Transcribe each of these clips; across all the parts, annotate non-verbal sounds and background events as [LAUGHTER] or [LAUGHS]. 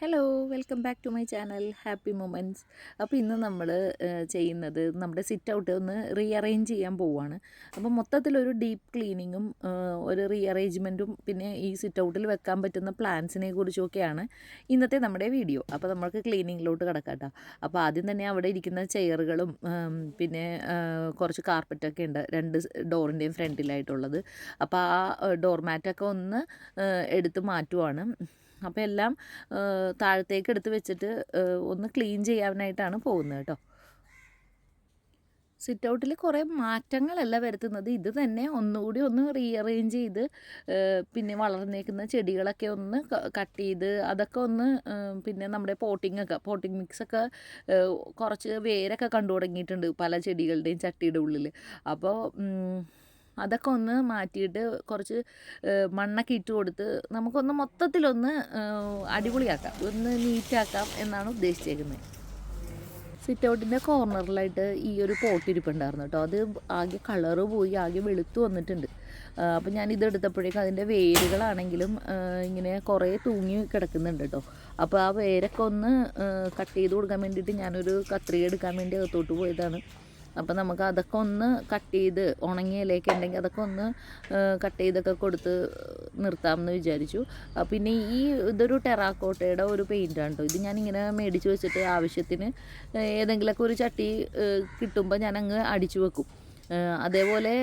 Hello welcome back to my channel happy moments അപ്പോൾ ഇന്ന് നമ്മൾ ചെയ്യുന്നത് നമ്മുടെ സിറ്റ് ഔട്ട് ഒന്ന് റീഅറേഞ്ച് ചെയ്യാൻ പോവുകയാണ് അപ്പോൾ മൊത്തത്തിലൊരു ഡീപ്പ് ക്ലീനിങ്ങും ഒരു റീഅറേഞ്ച്മെന്റും പിന്നെ ഈ സിറ്റ് ഔട്ടിൽ വെക്കാൻ പറ്റുന്ന പ്ലാൻസിനെ കുറിച്ചൊക്കെയാണ് ഇന്നത്തെ നമ്മുടെ വീഡിയോ അപ്പോൾ നമ്മൾക്ക് ക്ലീനിങ്ങിലോട്ട് കിടക്കാം അപ്പോൾ ആദ്യം തന്നെ അവിടെ ഇരിക്കുന്ന ചെയറുകളും പിന്നെ കുറച്ച് കാർപ്പറ്റൊക്കെ ഉണ്ട് രണ്ട് ഡോറിന്റെയും ഫ്രണ്ടിലായിട്ടുള്ളത് അപ്പോൾ ആ ഡോർ മാറ്റൊക്കെ ഒന്ന് എടുത്ത് മാറ്റുവാണ്. അപ്പോൾ എല്ലാം താഴത്തേക്ക് എടുത്ത് വെച്ചിട്ട് ഒന്ന് ക്ലീൻ ചെയ്യാനായിട്ടാണ് പോകുന്നത് കേട്ടോ. സിറ്റ് ഔട്ടിൽ കുറേ മാറ്റങ്ങളല്ല വരുത്തുന്നത്. ഇത് തന്നെ ഒന്നുകൂടി ഒന്ന് റീഅറേഞ്ച് ചെയ്ത് പിന്നെ വളർന്നേക്കുന്ന ചെടികളൊക്കെ ഒന്ന് കട്ട് ചെയ്ത് അതൊക്കെ ഒന്ന് പിന്നെ നമ്മുടെ പോട്ടിങ്ങൊക്കെ പോട്ടിങ് മിക്സൊക്കെ കുറച്ച് വേരൊക്കെ കണ്ടു തുടങ്ങിയിട്ടുണ്ട് പല ചെടികളുടെയും ചട്ടിയുടെ ഉള്ളിൽ അപ്പോൾ അതൊക്കെ ഒന്ന് മാറ്റിയിട്ട് കുറച്ച് മണ്ണൊക്കെ ഇട്ട് കൊടുത്ത് നമുക്കൊന്ന് മൊത്തത്തിലൊന്ന് അടിപൊളിയാക്കാം. ഒന്ന് നീറ്റാക്കാം എന്നാണ് ഉദ്ദേശിച്ചേക്കുന്നത് സിറ്റ് ഔട്ടിന്റെ കോർണറിലായിട്ട് ഈ ഒരു പോട്ട് ഇരിപ്പുണ്ടായിരുന്നു കേട്ടോ അത് ആകെ കളറ് പോയി ആകെ വെളുത്തു വന്നിട്ടുണ്ട്. അപ്പോൾ ഞാൻ ഇതെടുത്തപ്പോഴേക്കും അതിന്റെ വേരുകളാണെങ്കിലും ഇങ്ങനെ കുറേ തൂങ്ങി കിടക്കുന്നുണ്ട് കേട്ടോ അപ്പോൾ ആ വേരൊക്കെ ഒന്ന് കട്ട് ചെയ്ത് കൊടുക്കാൻ വേണ്ടിയിട്ട് ഞാനൊരു കത്രിക എടുക്കാൻ വേണ്ടി അകത്തോട്ട് പോയതാണ്. അപ്പോൾ നമുക്ക് അതൊക്കെ ഒന്ന് കട്ട് ചെയ്ത് ഉണങ്ങിയ ഇലയൊക്കെ ഉണ്ടെങ്കിൽ അതൊക്കെ ഒന്ന് കട്ട് ചെയ്തൊക്കെ കൊടുത്ത് നിർത്താമെന്ന് വിചാരിച്ചു. പിന്നെ ഈ ഇതൊരു ടെറാക്കോട്ടയുടെ ഒരു പെയിന്റാണ് കേട്ടോ ഇത് ഞാനിങ്ങനെ മേടിച്ച് വെച്ചിട്ട് ആവശ്യത്തിന് ഏതെങ്കിലുമൊക്കെ ഒരു ചട്ടി കിട്ടുമ്പോൾ ഞാൻ അങ്ങ് അടിച്ചു വെക്കും. അതേപോലെ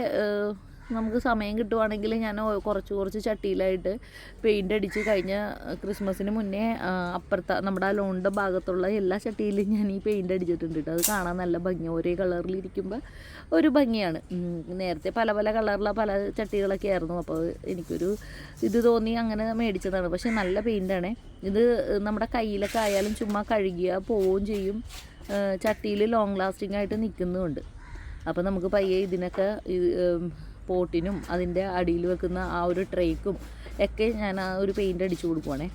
നമുക്ക് സമയം കിട്ടുവാണെങ്കിൽ ഞാൻ കുറച്ച് കുറച്ച് ചട്ടിയിലായിട്ട് പെയിന്റ് അടിച്ച് കഴിഞ്ഞ ക്രിസ്മസിന് മുന്നേ അപ്പുറത്തെ നമ്മുടെ ആ ലോണിന്റെ ഭാഗത്തുള്ള എല്ലാ ചട്ടിയിലും ഞാൻ ഈ പെയിന്റ് അടിച്ചിട്ടുണ്ട് കേട്ടോ. അത് കാണാൻ നല്ല ഭംഗി. ഒരേ കളറിലിരിക്കുമ്പോൾ ഒരു ഭംഗിയാണ്. നേരത്തെ പല പല കളറിലുള്ള പല ചട്ടികളൊക്കെ ആയിരുന്നു. അപ്പോൾ എനിക്കൊരു ഇത് തോന്നി അങ്ങനെ മേടിച്ചതാണ്. പക്ഷേ നല്ല പെയിന്റാണ് ഇത് നമ്മുടെ കയ്യിലൊക്കെ ആയാലും ചുമ്മാ കഴുകിയാൽ പോവുകയും ചെയ്യും. ചട്ടിയിൽ ലോങ് ലാസ്റ്റിംഗ് ആയിട്ട് നിൽക്കുന്നുമുണ്ട്. അപ്പോൾ നമുക്ക് പയ്യെ ഇതിനൊക്കെ പോട്ടിനും അതിന്റെ അടിയിൽ വെക്കുന്ന ആ ഒരു ട്രേക്കും ഒക്കെ ഞാൻ ആ ഒരു പെയിന്റ് അടിച്ചു കൊടുക്കുവാണേ.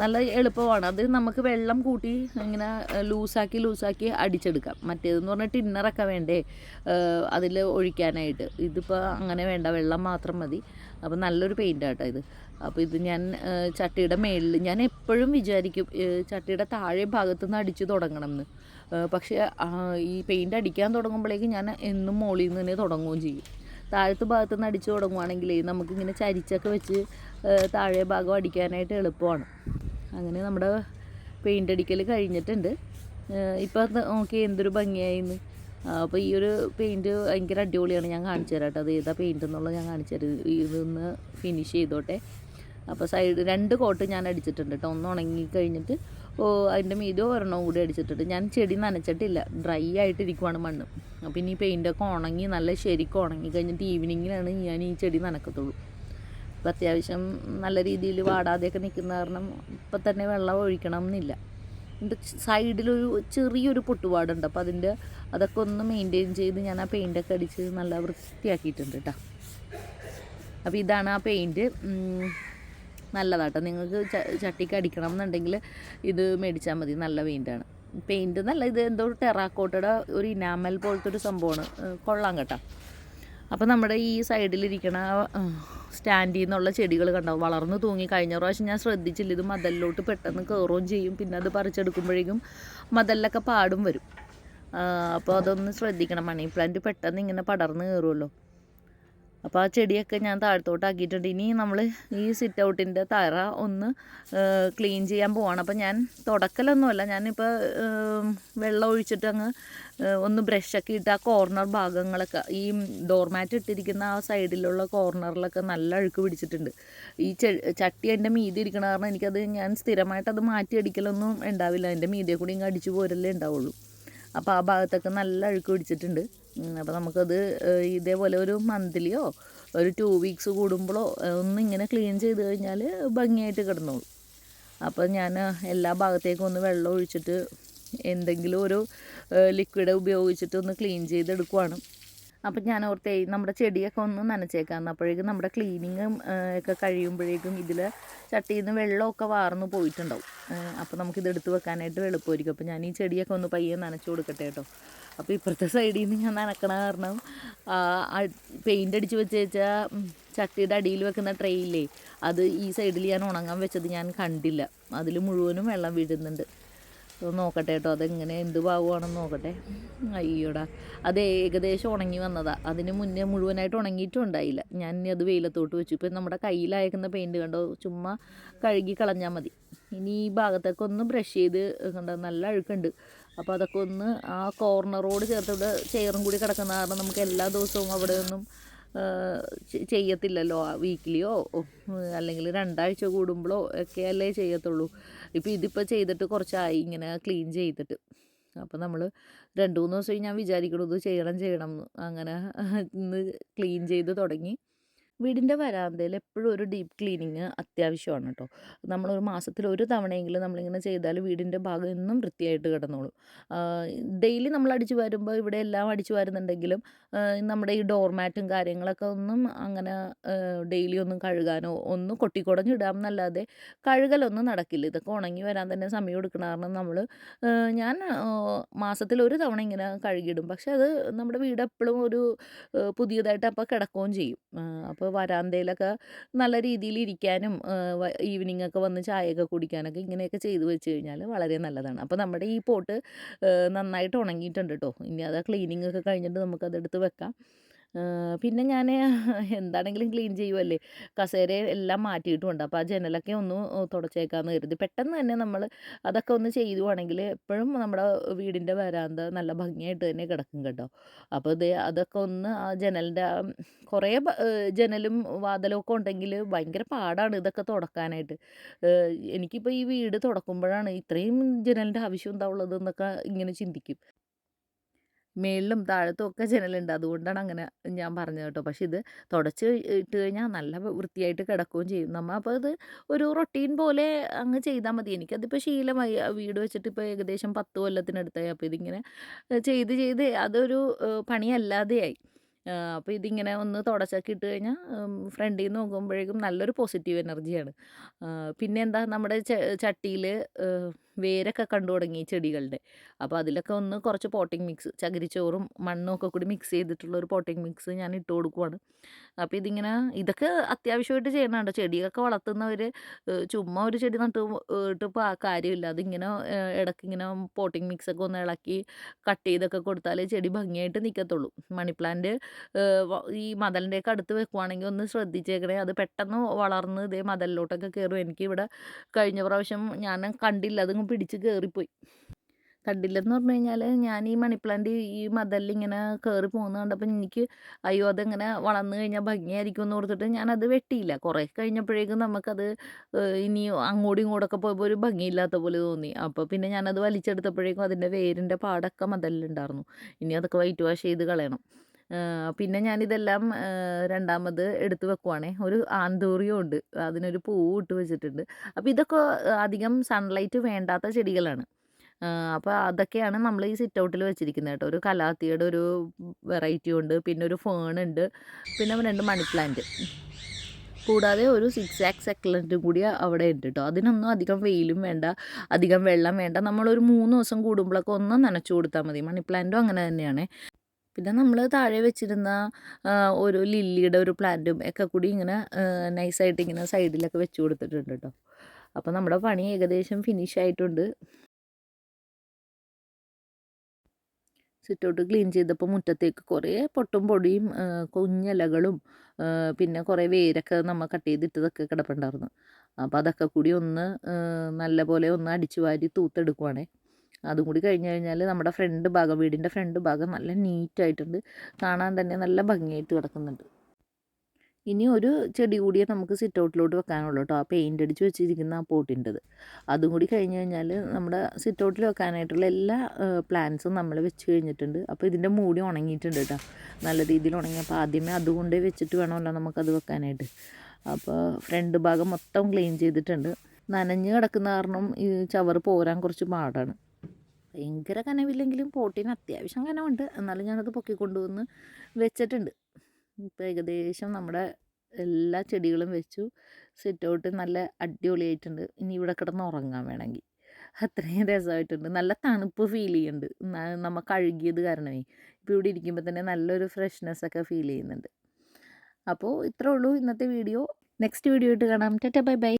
നല്ല എളുപ്പമാണ്. അത് നമുക്ക് വെള്ളം കൂട്ടി ഇങ്ങനെ ലൂസാക്കി ലൂസാക്കി അടിച്ചെടുക്കാം. മറ്റേതെന്ന് പറഞ്ഞാൽ ടിന്നറൊക്കെ വേണ്ടേ? അതിൽ ഒഴിക്കാനായിട്ട്. ഇതിപ്പോൾ അങ്ങനെ വേണ്ട വെള്ളം മാത്രം മതി. അപ്പോൾ നല്ലൊരു പെയിന്റ് ആട്ടോ ഇത്. അപ്പോൾ ഇത് ഞാൻ ചട്ടിയുടെ മേളിൽ ഞാൻ എപ്പോഴും വിചാരിക്കും ചട്ടിയുടെ താഴെ ഭാഗത്തു നിന്ന് അടിച്ച് തുടങ്ങണം എന്ന്. പക്ഷേ ഈ പെയിന്റ് അടിക്കാൻ തുടങ്ങുമ്പോഴേക്കും ഞാൻ എന്നും മോളിൽ നിന്ന് തന്നെ തുടങ്ങുകയും ചെയ്യും. താഴത്തെ ഭാഗത്ത് നിന്ന് അടിച്ചു തുടങ്ങുവാണെങ്കിൽ നമുക്കിങ്ങനെ ചരിച്ചൊക്കെ വെച്ച് താഴെ ഭാഗം അടിക്കാനായിട്ട് എളുപ്പമാണ്. അങ്ങനെ നമ്മുടെ പെയിന്റ് അടിക്കൽ കഴിഞ്ഞിട്ടുണ്ട്. ഇപ്പോൾ നോക്കി എന്തൊരു ഭംഗിയായിന്ന്. അപ്പോൾ ഈ ഒരു പെയിന്റ് ഭയങ്കര അടിപൊളിയാണ്. ഞാൻ കാണിച്ചു തരാം കേട്ടോ അത് ഏതാ പെയിന്റ് എന്നുള്ളത് ഞാൻ കാണിച്ചു തരും. ഇതൊന്ന് ഫിനിഷ് ചെയ്തോട്ടെ. അപ്പോൾ സൈഡ് രണ്ട് കോട്ട് ഞാൻ അടിച്ചിട്ടുണ്ട് കേട്ടോ ഒന്ന് ഉണങ്ങി കഴിഞ്ഞിട്ട് അതിന്റെ മീതോ ഒരെണ്ണം കൂടി അടിച്ചിട്ടിട്ട് ഞാൻ ചെടി നനച്ചിട്ടില്ല. ഡ്രൈ ആയിട്ടിരിക്കുവാണ് മണ്ണ്. അപ്പോൾ ഇനി പെയിന്റൊക്കെ ഉണങ്ങി നല്ല ശരിക്കും ഉണങ്ങി കഴിഞ്ഞിട്ട് ഈവനിങ്ങിലാണ് ഞാൻ ഈ ചെടി നനക്കത്തുള്ളൂ. അപ്പം അത്യാവശ്യം നല്ല രീതിയിൽ വാടാതെയൊക്കെ നിൽക്കുന്ന കാരണം ഇപ്പം തന്നെ വെള്ളം ഒഴിക്കണം എന്നില്ല എന്റെ സൈഡിലൊരു ചെറിയൊരു പൊട്ടുപാടുണ്ട്. അപ്പോൾ അതിന്റെ അതൊക്കെ ഒന്ന് മെയിന്റെയിൻ ചെയ്ത് ഞാൻ ആ പെയിന്റൊക്കെ അടിച്ച് നല്ല വൃത്തിയാക്കിയിട്ടുണ്ട് കേട്ടോ അപ്പോൾ ഇതാണ് ആ പെയിന്റ് നല്ലതാട്ടോ. നിങ്ങൾക്ക് ചട്ടിക്ക് അടിക്കണം എന്നുണ്ടെങ്കിൽ ഇത് മേടിച്ചാൽ മതി. നല്ല പെയിന്റാണ് പെയിന്റ് നല്ല ഇത് എന്തോ ടെറാക്കോട്ടയുടെ ഒരു ഇനാമൽ പോലത്തെ ഒരു സംഭവമാണ്. കൊള്ളാം കേട്ടോ. അപ്പോൾ നമ്മുടെ ഈ സൈഡിലിരിക്കണ സ്റ്റാൻഡിൽ നിന്നുള്ള ചെടികൾ കണ്ടാവും വളർന്നു തൂങ്ങി കഴിഞ്ഞ പ്രാവശ്യം ഞാൻ ശ്രദ്ധിച്ചില്ല. ഇത് മതലിലോട്ട് പെട്ടെന്ന് കയറുകയും ചെയ്യും. പിന്നെ അത് പറിച്ചെടുക്കുമ്പോഴേക്കും മതലിലൊക്കെ പാടും വരും. അപ്പോൾ അതൊന്ന് ശ്രദ്ധിക്കണം. മണി പ്ലാന്റ് പെട്ടെന്ന് ഇങ്ങനെ പടർന്ന് കയറുമല്ലോ അപ്പോൾ ആ ചെടിയൊക്കെ ഞാൻ താഴത്തോട്ടാക്കിയിട്ടുണ്ട്. ഇനി നമ്മൾ ഈ സിറ്റ് ഔട്ടിന്റെ തറ ഒന്ന് ക്ലീൻ ചെയ്യാൻ പോവാണ്. അപ്പോൾ ഞാൻ തുടക്കലൊന്നുമല്ല ഞാനിപ്പോൾ വെള്ളം ഒഴിച്ചിട്ട് അങ്ങ് ഒന്ന് ബ്രഷൊക്കെ ഇട്ട് ആ കോർണർ ഭാഗങ്ങളൊക്കെ ഈ ഡോർമാറ്റ് ഇട്ടിരിക്കുന്ന ആ സൈഡിലുള്ള കോർണറിലൊക്കെ നല്ല അഴുക്ക് പിടിച്ചിട്ടുണ്ട്. ഈ ചട്ടി എന്റെ മീതി ഇരിക്കണ കാരണം എനിക്കത് ഞാൻ സ്ഥിരമായിട്ട് അത് മാറ്റി അടിക്കലൊന്നും ഉണ്ടാവില്ല. എന്റെ മീതിയെ കൂടി ഇങ്ങ് അടിച്ചു പോരല്ലേ ഉണ്ടാവുള്ളൂ. അപ്പോൾ ആ ഭാഗത്തൊക്കെ നല്ല അഴുക്ക് പിടിച്ചിട്ടുണ്ട്. അപ്പോൾ നമുക്കത് ഇതേപോലെ ഒരു മന്ത്ലിയോ ഒരു ടു വീക്സ് കൂടുമ്പോഴോ ഒന്ന് ഇങ്ങനെ ക്ലീൻ ചെയ്ത് കഴിഞ്ഞാൽ ഭംഗിയായിട്ട് കിടന്നോളൂ. അപ്പോൾ ഞാൻ എല്ലാ ഭാഗത്തേക്കും ഒന്ന് വെള്ളം ഒഴിച്ചിട്ട് എന്തെങ്കിലും ഒരു ലിക്വിഡ് ഉപയോഗിച്ചിട്ട് ഒന്ന് ക്ലീൻ ചെയ്തെടുക്കുവാണ്. അപ്പം ഞാൻ ഓർത്തേ നമ്മുടെ ചെടിയൊക്കെ ഒന്ന് നനച്ചേക്കാം അപ്പോഴേക്കും നമ്മുടെ ക്ലീനിങ്ങും ഒക്കെ കഴിയുമ്പോഴേക്കും ഇതിൽ ചട്ടിയിൽ നിന്ന് വെള്ളമൊക്കെ വാർന്നു പോയിട്ടുണ്ടാവും. അപ്പോൾ നമുക്കിത് എടുത്ത് വെക്കാനായിട്ട് എളുപ്പമായിരിക്കും. അപ്പോൾ ഞാൻ ഈ ചെടിയൊക്കെ ഒന്ന് പയ്യെ നനച്ചു കൊടുക്കട്ടെ കേട്ടോ. അപ്പോൾ ഇപ്പുറത്തെ സൈഡിൽ നിന്ന് ഞാൻ നനക്കണ കാരണം പെയിന്റ് അടിച്ച് വെച്ച് വെച്ചാൽ ചട്ടിയുടെ അടിയിൽ വെക്കുന്ന ട്രെയിലേ അത് ഈ സൈഡിൽ ഞാൻ ഉണങ്ങാൻ വെച്ചത് ഞാൻ കണ്ടില്ല. അതിൽ മുഴുവനും വെള്ളം വീഴുന്നുണ്ട്. നോക്കട്ടെ കേട്ടോ. അതെങ്ങനെ എന്ത് ഭാഗമാണെന്ന് നോക്കട്ടെ. അയ്യോടാ. അത് ഏകദേശം ഉണങ്ങി വന്നതാ. അതിന് മുന്നേ മുഴുവനായിട്ട് ഉണങ്ങിയിട്ടും ഉണ്ടായില്ല ഞാൻ ഇനി അത് വെയിലത്തോട്ട് വെച്ചു. ഇപ്പം നമ്മുടെ കയ്യിലയക്കുന്ന പെയിന്റ് കണ്ടോ? ചുമ്മാ കഴുകി കളഞ്ഞാൽ മതി. ഇനി ഈ ഭാഗത്തൊക്കെ ഒന്ന് ബ്രഷ് ചെയ്ത് കണ്ടോ? നല്ല അഴുക്കുണ്ട്. അപ്പോൾ അതൊക്കെ ഒന്ന് ആ കോർണറോട് ചേർത്തിവിടെ ചെയറും കൂടി കിടക്കുന്ന കാരണം നമുക്ക് എല്ലാ ദിവസവും അവിടെ ഒന്നും ചെയ്യത്തില്ലല്ലോ. വീക്കിലിയോ അല്ലെങ്കിൽ രണ്ടാഴ്ച കൂടുമ്പോഴോ ഒക്കെ അല്ലേ ചെയ്യത്തുള്ളൂ. ഇപ്പോൾ ഇതിപ്പോൾ ചെയ്തിട്ട് കുറച്ചായി ഇങ്ങനെ ക്ലീൻ ചെയ്തിട്ട്. അപ്പോൾ നമ്മൾ രണ്ട് മൂന്ന് ദിവസമായി ഞാൻ വിചാരിക്കണത് ചെയ്യണം ചെയ്യണം അങ്ങനെ ഇന്ന് ക്ലീൻ ചെയ്ത് തുടങ്ങി. വീടിന്റെ വരാന്തയിൽ എപ്പോഴും ഒരു ഡീപ്പ് ക്ലീനിങ് അത്യാവശ്യമാണ് കേട്ടോ. നമ്മളൊരു മാസത്തിൽ ഒരു തവണയെങ്കിലും നമ്മളിങ്ങനെ ചെയ്താൽ വീടിന്റെ ഭാഗം എന്നും വൃത്തിയായിട്ട് കിടന്നോളും. ഡെയിലി നമ്മൾ അടിച്ചു വരുമ്പോൾ ഇവിടെ എല്ലാം അടിച്ചു വരുന്നുണ്ടെങ്കിലും നമ്മുടെ ഈ ഡോർമാറ്റും കാര്യങ്ങളൊക്കെ ഒന്നും അങ്ങനെ ഡെയിലി ഒന്നും കഴുകാനോ ഒന്നും കൊട്ടിക്കുടഞ്ഞിടാം എന്നല്ലാതെ കഴുകലൊന്നും നടക്കില്ല. ഇതൊക്കെ ഉണങ്ങി വരാൻ തന്നെ സമയം എടുക്കണ. കാരണം നമ്മൾ ഞാൻ മാസത്തിൽ ഒരു തവണ ഇങ്ങനെ കഴുകിയിടും. പക്ഷെ അത് നമ്മുടെ വീട് എപ്പോഴും ഒരു പുതിയതായിട്ട് അപ്പോൾ കിടക്കുകയും ചെയ്യും. അപ്പോൾ വരാന്തയിലൊക്കെ നല്ല രീതിയിൽ ഇരിക്കാനും ഈവനിങ് ഒക്കെ വന്ന് ചായയൊക്കെ കുടിക്കാനൊക്കെ ഇങ്ങനെയൊക്കെ ചെയ്ത് വെച്ച് കഴിഞ്ഞാൽ വളരെ നല്ലതാണ്. അപ്പോൾ നമ്മുടെ ഈ പോട്ട് നന്നായിട്ട് ഉണങ്ങിയിട്ടുണ്ട് കേട്ടോ ഇനി അത് ക്ലീനിങ് ഒക്കെ കഴിഞ്ഞിട്ട് നമുക്കതെടുത്ത് വെക്കാം. പിന്നെ ഞാൻ [LAUGHS] എന്താണെങ്കിലും ക്ലീൻ ചെയ്യുമല്ലേ കസേര എല്ലാം മാറ്റിയിട്ടുമുണ്ട്. അപ്പോൾ ആ ജനലൊക്കെ ഒന്ന് തുടച്ചേക്കാമെന്ന് കരുതി. പെട്ടെന്ന് തന്നെ നമ്മൾ അതൊക്കെ ഒന്ന് ചെയ്യുവാണെങ്കിൽ എപ്പോഴും നമ്മുടെ വീടിന്റെ വരാന്ത നല്ല ഭംഗിയായിട്ട് തന്നെ കിടക്കും കേട്ടോ. അപ്പോൾ ഇത് അതൊക്കെ ഒന്ന് ആ ജനലിന്റെ കുറേ ജനലും വാതിലും ഒക്കെ ഉണ്ടെങ്കിൽ ഭയങ്കര പാടാണ് ഇതൊക്കെ തുടക്കാനായിട്ട്. എനിക്കിപ്പോൾ ഈ വീട് തുടക്കുമ്പോഴാണ് ഇത്രയും ജനലിന്റെ ആവശ്യം എന്താ ഉള്ളതെന്നൊക്കെ ഇങ്ങനെ ചിന്തിക്കും. മേളിലും താഴത്തും ഒക്കെ ജനലുണ്ട്. അതുകൊണ്ടാണ് അങ്ങനെ ഞാൻ പറഞ്ഞത് കേട്ടോ. പക്ഷേ ഇത് തുടച്ച് ഇട്ട് കഴിഞ്ഞാൽ നല്ല വൃത്തിയായിട്ട് കിടക്കുകയും ചെയ്യും. നമ്മൾ അപ്പോൾ ഇത് ഒരു റൊട്ടീൻ പോലെ അങ്ങ് ചെയ്താൽ മതി. എനിക്കതിപ്പോൾ ശീലമായി. വീട് വെച്ചിട്ട് ഇപ്പോൾ ഏകദേശം പത്ത് കൊല്ലത്തിനടുത്തായി. അപ്പോൾ ഇതിങ്ങനെ ചെയ്ത് ചെയ്ത് അതൊരു പണിയല്ലാതെയായി. അപ്പോൾ ഇതിങ്ങനെ ഒന്ന് തുടച്ചാക്കി ഇട്ട് കഴിഞ്ഞാൽ ഫ്രണ്ടിൽ നിന്ന് നോക്കുമ്പോഴേക്കും നല്ലൊരു പോസിറ്റീവ് എനർജിയാണ് പിന്നെ എന്താ നമ്മുടെ ചട്ടിയിൽ വേരൊക്കെ കണ്ടു തുടങ്ങി ചെടികളുടെ. അപ്പോൾ അതിലൊക്കെ ഒന്ന് കുറച്ച് പോട്ടിംഗ് മിക്സ് ചകിരിച്ചോറും മണ്ണും ഒക്കെ കൂടി മിക്സ് ചെയ്തിട്ടുള്ള ഒരു പോട്ടിംഗ് മിക്സ് ഞാൻ ഇട്ട് കൊടുക്കുവാണ്. അപ്പോൾ ഇതിങ്ങനെ ഇതൊക്കെ അത്യാവശ്യമായിട്ട് ചെയ്യണുണ്ട് ചെടിയൊക്കെ വളർത്തുന്നവർ ചുമ്മാ ഒരു ചെടി നട്ട് ഇട്ടിപ്പോൾ ആ കാര്യമില്ല. അതിങ്ങനെ ഇടയ്ക്ക് ഇങ്ങനെ പോട്ടിംഗ് മിക്സൊക്കെ ഒന്ന് ഇളക്കി കട്ട് ചെയ്തൊക്കെ കൊടുത്താലേ ചെടി ഭംഗിയായിട്ട് നിൽക്കത്തുള്ളൂ മണി പ്ലാന്റ് ഈ മതലിന്റെയൊക്കെ അടുത്ത് വെക്കുവാണെങ്കിൽ ഒന്ന് ശ്രദ്ധിച്ചേക്കണേ. അത് പെട്ടെന്ന് വളർന്ന് ഇതേ മതലിലോട്ടൊക്കെ കയറും എനിക്കിവിടെ കഴിഞ്ഞ പ്രാവശ്യം ഞാൻ കണ്ടില്ല. അത് പിടിച്ച് കയറിപ്പോയി കണ്ടില്ലെന്ന് പറഞ്ഞു കഴിഞ്ഞാൽ ഞാൻ ഈ മണി പ്ലാന്റ് ഈ മതലിൽ ഇങ്ങനെ കയറി പോകുന്നത് കണ്ടപ്പോൾ എനിക്ക് അയ്യോ അതെങ്ങനെ വളർന്നു കഴിഞ്ഞാൽ ഭംഗിയായിരിക്കും എന്ന് ഓർത്തിട്ട് ഞാനത് വെട്ടിയില്ല. കുറേ കഴിഞ്ഞപ്പോഴേക്കും നമുക്കത് ഇനി അങ്ങോട്ടും ഇങ്ങോട്ടൊക്കെ പോയപ്പോൾ ഒരു ഭംഗിയില്ലാത്ത പോലെ തോന്നി. അപ്പോൾ പിന്നെ ഞാനത് വലിച്ചെടുത്തപ്പോഴേക്കും അതിന്റെ വേരിന്റെ പാടൊക്കെ മതലിലുണ്ടായിരുന്നു ഇനി അതൊക്കെ വൈറ്റ് വാഷ് ചെയ്ത് കളയണം. പിന്നെ ഞാനിതെല്ലാം രണ്ടാമത് എടുത്തു വെക്കുവാണേ. ഒരു ആന്തൂറിയം ഉണ്ട്. അതിനൊരു പൂവ് ഇട്ട് വെച്ചിട്ടുണ്ട്. അപ്പോൾ ഇതൊക്കെ അധികം സൺലൈറ്റ് വേണ്ടാത്ത ചെടികളാണ്. അപ്പോൾ അതൊക്കെയാണ് നമ്മൾ ഈ സിറ്റ് ഔട്ടിൽ വെച്ചിരിക്കുന്നത് കേട്ടോ. ഒരു കലാത്തിയുടെ ഒരു വെറൈറ്റി ഉണ്ട്. പിന്നെ ഒരു ഫേൺ ഉണ്ട്. പിന്നെ രണ്ട് മണി പ്ലാന്റ് കൂടാതെ ഒരു സിക്സ് ആക്സ് സെക്കലന്റും കൂടി അവിടെ ഉണ്ട് കേട്ടോ. അതിനൊന്നും അധികം വെയിലും വേണ്ട അധികം വെള്ളം വേണ്ട. നമ്മളൊരു മൂന്ന് ദിവസം കൂടുമ്പോഴൊക്കെ ഒന്ന് നനച്ചു കൊടുത്താൽ മതി. മണി പ്ലാന്റും അങ്ങനെ തന്നെയാണ്. പിന്നെ നമ്മൾ താഴെ വെച്ചിരുന്ന ഒരു ലില്ലിയുടെ ഒരു പ്ലാന്റും ഒക്കെ കൂടി ഇങ്ങനെ നൈസായിട്ട് ഇങ്ങനെ സൈഡിലൊക്കെ വെച്ച് കൊടുത്തിട്ടുണ്ട് കേട്ടോ അപ്പോൾ നമ്മുടെ പണി ഏകദേശം ഫിനിഷ് ആയിട്ടുണ്ട്. സിറ്റൗട്ട് ക്ലീൻ ചെയ്തപ്പോൾ മുറ്റത്തേക്ക് കുറേ പൊട്ടും പൊടിയും കുഞ്ഞലകളും പിന്നെ കുറേ വേരൊക്കെ നമ്മൾ കട്ട് ചെയ്തിട്ടതൊക്കെ കിടപ്പുണ്ടായിരുന്നു. അപ്പോൾ അതൊക്കെ കൂടി ഒന്ന് നല്ല പോലെ ഒന്ന് അടിച്ചു വാരി തൂത്തെടുക്കുവാണേ. അതും കൂടി കഴിഞ്ഞ് കഴിഞ്ഞാൽ നമ്മുടെ ഫ്രണ്ട് ഭാഗം വീടിന്റെ ഫ്രണ്ട് ഭാഗം നല്ല നീറ്റായിട്ടുണ്ട്. കാണാൻ തന്നെ നല്ല ഭംഗിയായിട്ട് കിടക്കുന്നുണ്ട്. ഇനി ഒരു ചെടി കൂടിയേ നമുക്ക് സിറ്റ് ഔട്ടിലോട്ട് വെക്കാനുള്ളൂ കേട്ടോ. ആ പെയിന്റ് അടിച്ച് വെച്ചിരിക്കുന്ന ആ പോട്ടിന്റെത്. അതും കൂടി കഴിഞ്ഞ് കഴിഞ്ഞാൽ നമ്മുടെ സിറ്റ് ഔട്ടിൽ വെക്കാനായിട്ടുള്ള എല്ലാ പ്ലാന്റ്സും നമ്മൾ വെച്ച് കഴിഞ്ഞിട്ടുണ്ട്. അപ്പോൾ ഇതിന്റെ മൂടി ഉണങ്ങിയിട്ടുണ്ട് കേട്ടോ. നല്ല രീതിയിൽ ഉണങ്ങി. അപ്പോൾ ആദ്യമേ അതുകൊണ്ടേ വെച്ചിട്ട് വേണമല്ലോ നമുക്കത് വെക്കാനായിട്ട്. അപ്പോൾ ഫ്രണ്ട് ഭാഗം മൊത്തം ക്ലീൻ ചെയ്തിട്ടുണ്ട്. നനഞ്ഞ് കിടക്കുന്ന കാരണം ഈ ചവറ് പോരാൻ കുറച്ച് പാടാണ്. ഭയങ്കര കനവില്ലെങ്കിലും പോട്ടിന് അത്യാവശ്യം കനവുണ്ട്. എന്നാലും ഞാനത് പൊക്കിക്കൊണ്ടുവന്ന് വെച്ചിട്ടുണ്ട്. ഇപ്പോൾ ഏകദേശം നമ്മുടെ എല്ലാ ചെടികളും വെച്ചു. സെറ്റ് ഔട്ട് നല്ല അടിപൊളിയായിട്ടുണ്ട്. ഇനി ഇവിടെ കിടന്ന് ഉറങ്ങാൻ വേണമെങ്കിൽ. അത്രയും രസമായിട്ടുണ്ട്. നല്ല തണുപ്പ് ഫീൽ ചെയ്യുന്നുണ്ട്. നമ്മൾ കഴുകിയത് കാരണമേ. ഇപ്പോൾ ഇവിടെ ഇരിക്കുമ്പോൾ തന്നെ നല്ലൊരു ഫ്രഷ്നെസ് ഒക്കെ ഫീൽ ചെയ്യുന്നുണ്ട്. അപ്പോൾ ഇത്രേ ഉള്ളൂ ഇന്നത്തെ വീഡിയോ നെക്സ്റ്റ് വീഡിയോ ആയിട്ട് കാണാം. Tata bye bye.